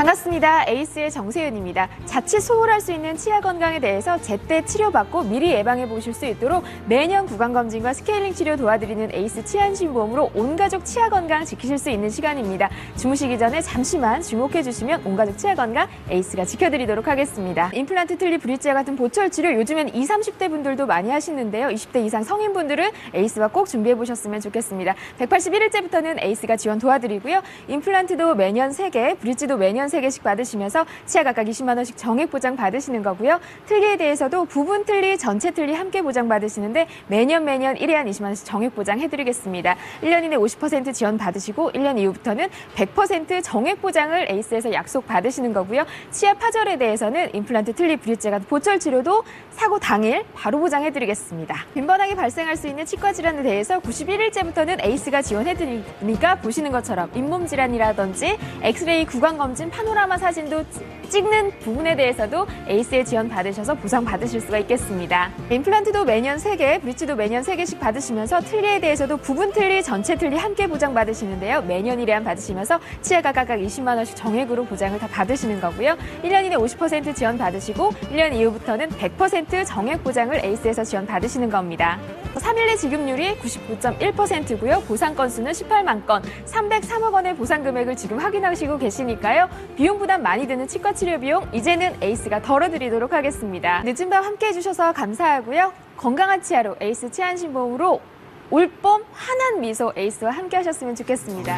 반갑습니다. 에이스의 정세윤입니다. 자칫 소홀할 수 있는 치아 건강에 대해서 제때 치료받고 미리 예방해 보실 수 있도록 매년 구강 검진과 스케일링 치료 도와드리는 에이스 치안심보험으로 온 가족 치아 건강 지키실 수 있는 시간입니다. 주무시기 전에 잠시만 주목해 주시면 온 가족 치아 건강 에이스가 지켜드리도록 하겠습니다. 임플란트 틀리 브릿지와 같은 보철 치료 요즘엔 20, 30대 분들도 많이 하시는데요. 20대 이상 성인분들은 에이스와 꼭 준비해 보셨으면 좋겠습니다. 181일째부터는 에이스가 지원 도와드리고요. 임플란트도 매년 3개, 브릿지도 매년 3개씩 받으시면서 치아 각각 20만 원씩 정액 보장 받으시는 거고요. 틀니에 대해서도 부분 틀니, 전체 틀니 함께 보장 받으시는데 매년 매년 1회 한 20만 원씩 정액 보장 해 드리겠습니다. 1년 이내 50% 지원 받으시고 1년 이후부터는 100% 정액 보장을 에이스에서 약속 받으시는 거고요. 치아 파절에 대해서는 임플란트 틀니 브릿지 같은 보철 치료도 사고 당일 바로 보장해 드리겠습니다. 빈번하게 발생할 수 있는 치과 질환에 대해서 91일째부터는 에이스가 지원해 드리니까 보시는 것처럼 잇몸 질환이라든지 엑스레이 구강 검진 파노라마 사진도 찌- 찍는 부분에 대해서도 에이스의 지원 받으셔서 보상 받으실 수가 있겠습니다. 임플란트도 매년 3개, 브릿지도 매년 3개씩 받으시면서 틀니에 대해서도 부분 틀니, 전체 틀니 함께 보장 받으시는데요. 매년 1회한 받으시면서 치아가 각각 20만 원씩 정액으로 보장을 다 받으시는 거고요. 1년 이내 50% 지원 받으시고 1년 이후부터는 100% 정액 보장을 에이스에서 지원 받으시는 겁니다. 3일 내 지급률이 99.1%고요. 보상 건수는 18만 건, 303억 원의 보상 금액을 지금 확인하시고 계시니까요. 비용 부담 많이 드는 치과 치료 비용 이제는 에이스가 덜어드리도록 하겠습니다. 늦은 밤 함께 해 주셔서 감사하고요. 건강한 치아로 에이스 치안신보험으로 올봄 환한 미소 에이스와 함께 하셨으면 좋겠습니다.